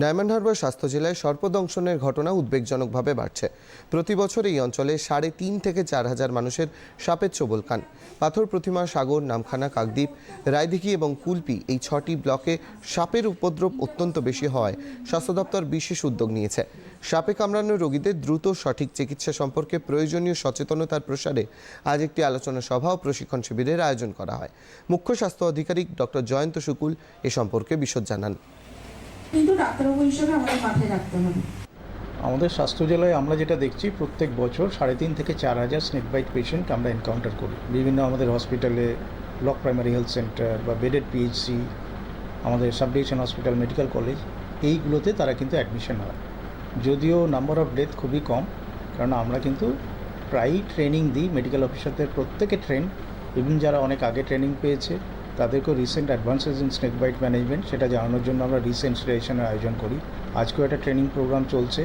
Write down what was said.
Diamond Harbour স্বাস্থ্য জেলায় সর্পদংশনের ঘটনা উদ্বেগজনকভাবে বাড়ছে। প্রতি বছর এই অঞ্চলে সাড়ে তিন থেকে চার হাজার মানুষের সাপের চোবল খান। পাথর, প্রতিমা, সাগর, নামখানা, কাকদ্বীপ, রায়দিঘি এবং কুলপি এই ছটি ব্লকে সাপের উপদ্রব অত্যন্ত বেশি হওয়ায় স্বাস্থ্য দপ্তর বিশেষ উদ্যোগ নিয়েছে। সাপে কামড়ানো রোগীদের দ্রুত সঠিক চিকিৎসা সম্পর্কে প্রয়োজনীয় সচেতনতার প্রসারে আজ একটি আলোচনা সভা ও প্রশিক্ষণ শিবিরের আয়োজন করা হয়। মুখ্য স্বাস্থ্য আধিকারিক ডক্টর জয়ন্ত শুকুল এ সম্পর্কে বিশদ জানান। কিন্তু ডাক্তারবাবু হিসেবে আমাদের মাথায় রাখতে হবে। আমাদের স্বাস্থ্য জেলায় আমরা যেটা দেখছি, প্রত্যেক বছর সাড়ে তিন থেকে চার হাজার স্নেক বাইট পেশেন্ট আমরা এনকাউন্টার করি। বিভিন্ন আমাদের হসপিটালে ব্লক প্রাইমারি হেলথ সেন্টার বা বেডেড পিএইচসি আমাদের sub division hospital medical college এইগুলোতে তারা কিন্তু অ্যাডমিশন হয়। যদিও নাম্বার অফ ডেথ খুবই কম, কারণ আমরা কিন্তু প্রায়ই ট্রেনিং দিই মেডিকেল অফিসারদের প্রত্যেকে ট্রেন ইভেন যারা অনেক আগে ট্রেনিং পেয়েছে তাদেরকেও recent advances in snake bite management সেটা জানানোর জন্য আমরা রিসেন্ট সেশনের আয়োজন করি। আজকেও একটা ট্রেনিং প্রোগ্রাম চলছে।